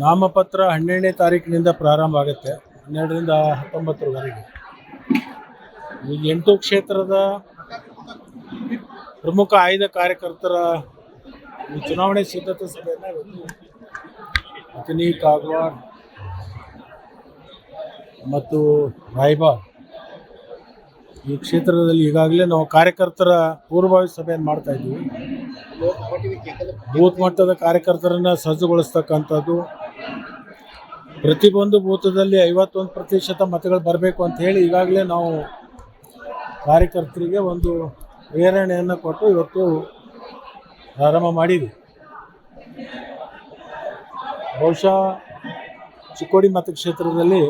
ನಾಮಪತ್ರ ಹನ್ನೆರಡನೇ ತಾರೀಕಿನಿಂದ ಪ್ರಾರಂಭ ಆಗುತ್ತೆ, ಹನ್ನೆರಡರಿಂದ ಹತ್ತೊಂಬತ್ತರವರೆಗೆ. ಈಗ ಎಂಟು ಕ್ಷೇತ್ರದ ಪ್ರಮುಖ ಆಯ್ದ ಕಾರ್ಯಕರ್ತರ ಈ ಚುನಾವಣೆ ಸಿದ್ಧತೆ ಸಭೆಯನ್ನು ಕಾಗವಾಡ್ ಕಾಗವಾಡ ಮತ್ತು ರಾಯ್ಬಾಗ್ ಈ ಕ್ಷೇತ್ರದಲ್ಲಿ ಈಗಾಗಲೇ ನಾವು ಕಾರ್ಯಕರ್ತರ ಪೂರ್ವಭಾವಿ ಸಭೆಯನ್ನು ಮಾಡ್ತಾ ಇದ್ದೀವಿ. ಬೂತ್ ಮಟ್ಟದ ಕಾರ್ಯಕರ್ತರನ್ನು ಸಜ್ಜುಗೊಳಿಸ್ತಕ್ಕಂಥದ್ದು ಪ್ರತಿಯೊಂದು ಬೂತದಲ್ಲಿ ಐವತ್ತೊಂದು ಪ್ರತಿಶತ ಮತಗಳು ಬರಬೇಕು ಅಂತ ಹೇಳಿ ಈಗಾಗಲೇ ನಾವು ಕಾರ್ಯಕರ್ತರಿಗೆ ಒಂದು ಪ್ರೇರಣೆಯನ್ನು ಕೊಟ್ಟು ಇವತ್ತು ಪ್ರಾರಂಭ ಮಾಡಿದ್ವಿ. ಬಹುಶಃ ಚಿಕ್ಕೋಡಿ ಮತಕ್ಷೇತ್ರದಲ್ಲಿ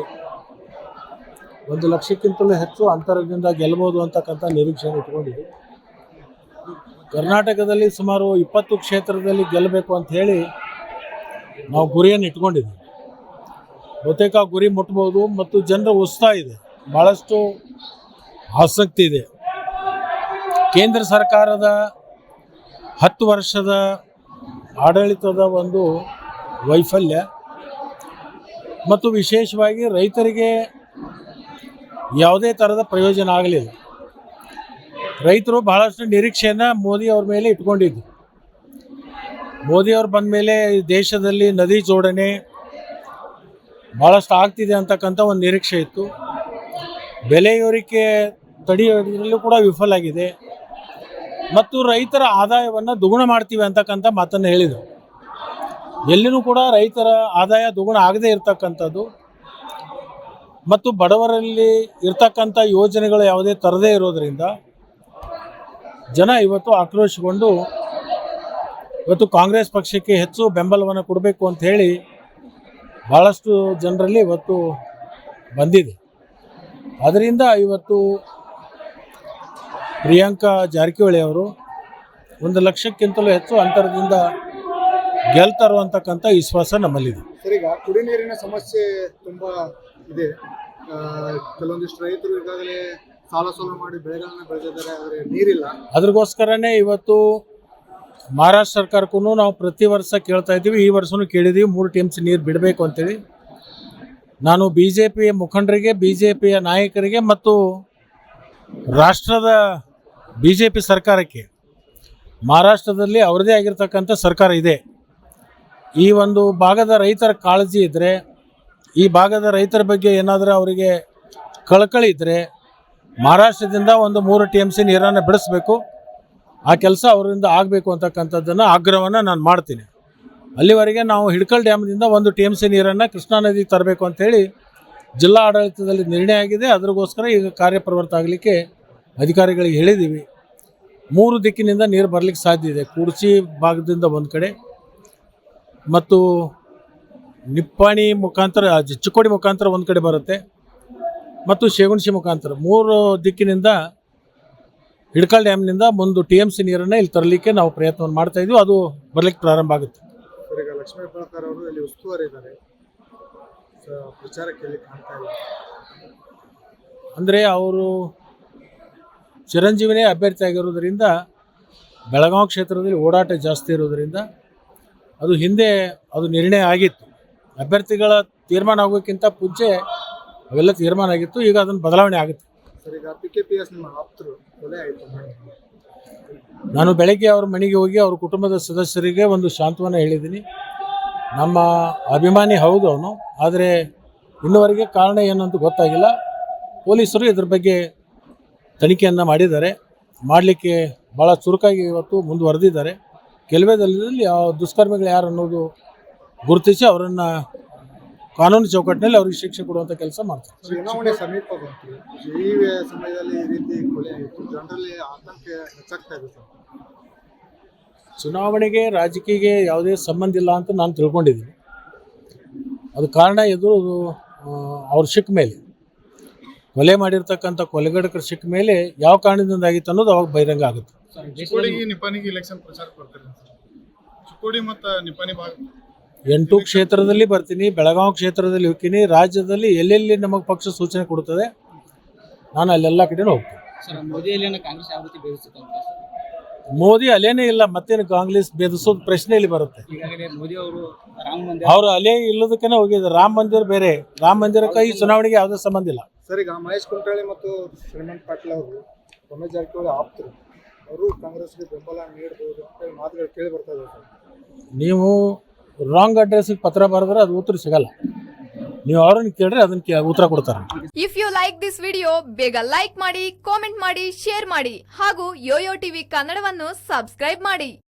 ಒಂದು ಲಕ್ಷಕ್ಕಿಂತಲೂ ಹೆಚ್ಚು ಅಂತರದಿಂದ ಗೆಲ್ಲಬಹುದು ಅಂತಕ್ಕಂಥ ನಿರೀಕ್ಷೆಯನ್ನು ಇಟ್ಕೊಂಡಿದ್ವಿ. ಕರ್ನಾಟಕದಲ್ಲಿ ಸುಮಾರು ಇಪ್ಪತ್ತು ಕ್ಷೇತ್ರದಲ್ಲಿ ಗೆಲ್ಲಬೇಕು ಅಂತ ನಾವು ಗುರಿಯನ್ನು ಇಟ್ಕೊಂಡಿದ್ದೀವಿ. ಬಹುತೇಕ ಗುರಿ ಮುಟ್ಬೋದು ಮತ್ತು ಜನರ ಉತ್ಸಾಹ ಇದೆ. ಭಾಳಷ್ಟು ಆಸಕ್ತಿ ಇದೆ. ಕೇಂದ್ರ ಸರ್ಕಾರದ ಹತ್ತು ವರ್ಷದ ಆಡಳಿತದ ಒಂದು ವೈಫಲ್ಯ ಮತ್ತು ವಿಶೇಷವಾಗಿ ರೈತರಿಗೆ ಯಾವುದೇ ಥರದ ಪ್ರಯೋಜನ ಆಗಲಿಲ್ಲ. ರೈತರು ಬಹಳಷ್ಟು ನಿರೀಕ್ಷೆಯನ್ನು ಮೋದಿ ಅವ್ರ ಮೇಲೆ ಇಟ್ಕೊಂಡಿದ್ದು ಮೋದಿ ಅವ್ರು ಬಂದ ಮೇಲೆ ದೇಶದಲ್ಲಿ ನದಿ ಜೋಡಣೆ ಭಾಳಷ್ಟು ಆಗ್ತಿದೆ ಅಂತಕ್ಕಂಥ ಒಂದು ನಿರೀಕ್ಷೆ ಇತ್ತು. ಬೆಲೆ ಏರಿಕೆ ತಡೆಯೋದ್ರಲ್ಲೂ ಕೂಡ ವಿಫಲ ಆಗಿದೆ. ಮತ್ತು ರೈತರ ಆದಾಯವನ್ನು ದುಗುಣ ಮಾಡ್ತೀವಿ ಅಂತಕ್ಕಂಥ ಮಾತನ್ನು ಹೇಳಿದರು. ಎಲ್ಲಿನೂ ಕೂಡ ರೈತರ ಆದಾಯ ದುಗುಣ ಆಗದೇ ಇರತಕ್ಕಂಥದ್ದು. ಮತ್ತು ಬಡವರಲ್ಲಿ ಇರ್ತಕ್ಕಂಥ ಯೋಜನೆಗಳು ಯಾವುದೇ ತರದೇ ಇರೋದರಿಂದ ಜನ ಇವತ್ತು ಆಕ್ರೋಶಗೊಂಡು ಇವತ್ತು ಕಾಂಗ್ರೆಸ್ ಪಕ್ಷಕ್ಕೆ ಹೆಚ್ಚು ಬೆಂಬಲವನ್ನು ಕೊಡಬೇಕು ಅಂತ ಹೇಳಿ ಭಾಳಷ್ಟು ಜನರಲ್ಲಿ ಇವತ್ತು ಬಂದಿದೆ. ಅದರಿಂದ ಇವತ್ತು ಪ್ರಿಯಾಂಕಾ ಜಾರಕಿಹೊಳಿ ಅವರು ಒಂದು ಲಕ್ಷಕ್ಕಿಂತಲೂ ಹೆಚ್ಚು ಅಂತರದಿಂದ ಗೆಲ್ತಾರೋ ಅಂತಕ್ಕಂಥ ವಿಶ್ವಾಸ ನಮ್ಮಲ್ಲಿದೆ. ಸರ್ ಕುಡಿ ನೀರಿನ ಸಮಸ್ಯೆ ತುಂಬ ಇದೆ. ಕೆಲವೊಂದಿಷ್ಟು ರೈತರು ಈಗಾಗಲೇ ಸಾಲ ಸೋಲ ಮಾಡಿ ಬೆಳೆಗಳನ್ನ ಬೆಳೆದಿದ್ದಾರೆ ಆದರೆ ನೀರಿಲ್ಲ. ಅದ್ರಗೋಸ್ಕರನೇ ಇವತ್ತು ಮಹಾರಾಷ್ಟ್ರ ಸರ್ಕಾರಕ್ಕೂ ನಾವು ಪ್ರತಿ ವರ್ಷ ಕೇಳ್ತಾ ಇದ್ದೀವಿ, ಈ ವರ್ಷವೂ ಕೇಳಿದ್ದೀವಿ ಮೂರು ಟಿ ಎಂ ಸಿ ನೀರು ಬಿಡಬೇಕು ಅಂತೇಳಿ. ನಾನು ಬಿ ಜೆ ಪಿಯ ಮುಖಂಡರಿಗೆ ಬಿ ಜೆ ಪಿಯ ನಾಯಕರಿಗೆ ಮತ್ತು ರಾಷ್ಟ್ರದ ಬಿ ಜೆ ಪಿ ಸರ್ಕಾರಕ್ಕೆ, ಮಹಾರಾಷ್ಟ್ರದಲ್ಲಿ ಅವರದೇ ಆಗಿರ್ತಕ್ಕಂಥ ಸರ್ಕಾರ ಇದೆ. ಈ ಒಂದು ಭಾಗದ ರೈತರ ಕಾಳಜಿ ಇದ್ದರೆ ಈ ಭಾಗದ ರೈತರ ಬಗ್ಗೆ ಏನಾದರೂ ಅವರಿಗೆ ಕಳಕಳಿ ಇದ್ದರೆ ಮಹಾರಾಷ್ಟ್ರದಿಂದ ಒಂದು ಮೂರು ಟಿ ಎಂ ಸಿ ನೀರನ್ನು ಬಿಡಿಸ್ಬೇಕು. ಆ ಕೆಲಸ ಅವರಿಂದ ಆಗಬೇಕು ಅಂತಕ್ಕಂಥದ್ದನ್ನು ಆಗ್ರಹವನ್ನು ನಾನು ಮಾಡ್ತೀನಿ. ಅಲ್ಲಿವರೆಗೆ ನಾವು ಹಿಡ್ಕಲ್ ಡ್ಯಾಮ್ನಿಂದ ಒಂದು ಟಿ ಎಂ ಸಿ ನೀರನ್ನು ಕೃಷ್ಣಾ ನದಿಗೆ ತರಬೇಕು ಅಂಥೇಳಿ ಜಿಲ್ಲಾ ಆಡಳಿತದಲ್ಲಿ ನಿರ್ಣಯ ಆಗಿದೆ. ಅದಕ್ಕೋಸ್ಕರ ಈಗ ಕಾರ್ಯಪ್ರವೃತ್ತ ಆಗಲಿಕ್ಕೆ ಅಧಿಕಾರಿಗಳಿಗೆ ಹೇಳಿದ್ದೀವಿ ಮೂರು ದಿಕ್ಕಿನಿಂದ ನೀರು ಬರಲಿಕ್ಕೆ ಸಾಧ್ಯ ಇದೆ. ಕುರ್ಚಿ ಭಾಗದಿಂದ ಒಂದು ಕಡೆ ಮತ್ತು ನಿಪ್ಪಾಣಿ ಮುಖಾಂತರ ಚಿಕ್ಕೋಡಿ ಮುಖಾಂತರ ಒಂದು ಕಡೆ ಬರುತ್ತೆ ಮತ್ತು ಶೇಗುಣಶಿ ಮುಖಾಂತರ. ಮೂರು ದಿಕ್ಕಿನಿಂದ ಹಿಡ್ಕಲ್ ಡ್ಯಾಮ್ನಿಂದ ಒಂದು ಟಿ ಎಂ ಸಿ ನೀರನ್ನು ಇಲ್ಲಿ ತರಲಿಕ್ಕೆ ನಾವು ಪ್ರಯತ್ನವನ್ನು ಮಾಡ್ತಾ ಇದ್ವಿ. ಅದು ಬರಲಿಕ್ಕೆ ಪ್ರಾರಂಭ ಆಗುತ್ತೆ. ಈಗ ಲಕ್ಷ್ಮೀ ಅವರು ಇಲ್ಲಿ ಉಸ್ತುವಾರಿ ಇದ್ದಾರೆ. ಪ್ರಚಾರಕ್ಕೆ ಎಲ್ಲಿ ಕಾಣ್ತಾ ಇಲ್ಲ. ಅಂದರೆ ಅವರು ಚಿರಂಜೀವಿನೇ ಅಭ್ಯರ್ಥಿ ಆಗಿರೋದ್ರಿಂದ ಬೆಳಗಾವಿ ಕ್ಷೇತ್ರದಲ್ಲಿ ಓಡಾಟ ಜಾಸ್ತಿ ಇರೋದರಿಂದ ಅದು ಹಿಂದೆ ಅದು ನಿರ್ಣಯ ಆಗಿತ್ತು. ಅಭ್ಯರ್ಥಿಗಳ ತೀರ್ಮಾನ ಆಗೋಕ್ಕಿಂತ ಮುಂಚೆ ಅವೆಲ್ಲ ತೀರ್ಮಾನ ಆಗಿತ್ತು. ಈಗ ಅದನ್ನು ಬದಲಾವಣೆ ಆಗುತ್ತೆ. ಈಗ ಪಿ ಕೆ ಪಿ ಎಸ್ ನಿಮ್ಮ ಆಪ್ತರು ಕೊಲೆ ಆಯಿತು ನಾನು ಬೆಳಗ್ಗೆ ಅವ್ರ ಮನೆಗೆ ಹೋಗಿ ಅವ್ರ ಕುಟುಂಬದ ಸದಸ್ಯರಿಗೆ ಒಂದು ಸಾಂತ್ವನ ಹೇಳಿದ್ದೀನಿ. ನಮ್ಮ ಅಭಿಮಾನಿ ಹೌದು ಅವನು, ಆದರೆ ಇನ್ನುವರೆಗೆ ಕಾರಣ ಏನಂತ ಗೊತ್ತಾಗಿಲ್ಲ. ಪೊಲೀಸರು ಇದ್ರ ಬಗ್ಗೆ ತನಿಖೆಯನ್ನು ಮಾಡಿದ್ದಾರೆ. ಮಾಡಲಿಕ್ಕೆ ಭಾಳ ಚುರುಕಾಗಿ ಇವತ್ತು ಮುಂದುವರೆದಿದ್ದಾರೆ. ಕೆಲವೇ ದಿನದಲ್ಲಿ ಯಾವ ದುಷ್ಕರ್ಮಿಗಳು ಯಾರು ಅನ್ನೋದು ಗುರುತಿಸಿ ಅವರನ್ನು ಕಾನೂನು ಚೌಕಟ್ಟಿನಲ್ಲಿ ಅವ್ರಿಗೆ ಶಿಕ್ಷೆ ಕೊಡುವಂಥ ಕೆಲಸ ಮಾಡ್ತಾರೆ. ಚುನಾವಣೆ ಸಮೀಪ ಬಂತು. ಈ ವೇ- ಸಮಯದಲ್ಲಿ ಈ ರೀತಿ ಕೊಲೆ ಆಯಿತು ಜನರಲ್ಲಿ ಆತಂಕ ಹೆಚ್ಚಾಗ್ತಾ ಇದೆ ಸರ್. ಚುನಾವಣೆಗೆ ರಾಜಕೀಯಕ್ಕೆ ಯಾವುದೇ ಸಂಬಂಧ ಇಲ್ಲ ಅಂತ ನಾನು ತಿಳ್ಕೊಂಡಿದ್ದೀನಿ. ಅದು ಕಾರಣ ಎದುರು ಅವ್ರ ಸಿಕ್ಕ ಮೇಲೆ. ಕೊಲೆ ಮಾಡಿರ್ತಕ್ಕಂಥ ಕೊಲೆಗಡಕರ ಸಿಕ್ಕ ಮೇಲೆ ಯಾವ ಕಾರಣದಿಂದ ಆಗಿತ್ತು ಅನ್ನೋದು ಅವಾಗ ಬಹಿರಂಗ ಆಗುತ್ತೆ. ಚಿಕ್ಕೋಡಿಗೆ ನಿಪಾನಿಗೆ ಇಲೆಕ್ಷನ್ ಪ್ರಚಾರ ಕೊಡ್ತಾರೆ ಚಿಕ್ಕೋಡಿ ಮತ್ತು ನಿಪಾನಿ ಭಾಗ. ಎಂಟು ಕ್ಷೇತ್ರದಲ್ಲಿ ಬರ್ತೀನಿ ಬೆಳಗಾವಿ ಕ್ಷೇತ್ರದಲ್ಲಿ ಹೋಗ್ತೀನಿ ರಾಜ್ಯದಲ್ಲಿ ಎಲ್ಲೆಲ್ಲಿ ನಮಗೆ ಪಕ್ಷ ಸೂಚನೆ ಕೊಡುತ್ತದೆ ನಾನು ಅಲ್ಲೆಲ್ಲ ಕಡೆನೂ ಹೋಗ್ತೀನಿ. ಮೋದಿ ಅಲೇನೇ ಇಲ್ಲ ಮತ್ತೇನು ಕಾಂಗ್ರೆಸ್ ಭೇದಿಸೋದು ಪ್ರಶ್ನೆ ಇಲ್ಲಿ ಬರುತ್ತೆ. ಅವರು ರಾಮ ಮಂದಿರ ಅವ್ರು ಅಲೆ ಇಲ್ಲದಕ್ಕೆ ಹೋಗಿದ್ರು ರಾಮ ಮಂದಿರ ಬೇರೆ ರಾಮ ಮಂದಿರಕ್ಕೆ ಈ ಚುನಾವಣೆಗೆ ಯಾವುದೇ ಸಂಬಂಧ ಇಲ್ಲ. ಸರ್ ಈಗ ಮಹೇಶ್ ಕುಮಟಳ್ಳಿ ಮತ್ತು ಶ್ರೀಮಂತ್ ಪಾಟೀಲ್ ಅವರು ರಮೇಶ್ ಜಾರಕಿಹೊಳಿ ಆಪ್ತರು ಅವರು ಕಾಂಗ್ರೆಸ್ಗೆ ಬೆಂಬಲ ನೀಡಬಹುದು ಅಂತ ಮಾತುಗಳು ಕೇಳಿ ಬರ್ತಾ ಇದೆ ಸರ್. ನೀವು ರಾಂಗ್ ಅಡ್ರೆಸ್ಸಿಗೆ ಪತ್ರ ಬರೆದ್ರೆ ಅದು ಉತ್ತರ ಸಿಗಲ್ಲ. ನೀವು ಅವ್ರನ್ನ ಕೇಳ್ರೆ ಅದನ್ನ ಉತ್ತರ ಕೊಡ್ತಾರೆ. If you like this video ಬೇಗ ಲೈಕ್ ಮಾಡಿ ಕಾಮೆಂಟ್ ಮಾಡಿ ಶೇರ್ ಮಾಡಿ ಹಾಗೂ ಯೋಯೋ ಟಿವಿ ಕನ್ನಡವನ್ನು ಸಬ್ಸ್ಕ್ರೈಬ್ ಮಾಡಿ.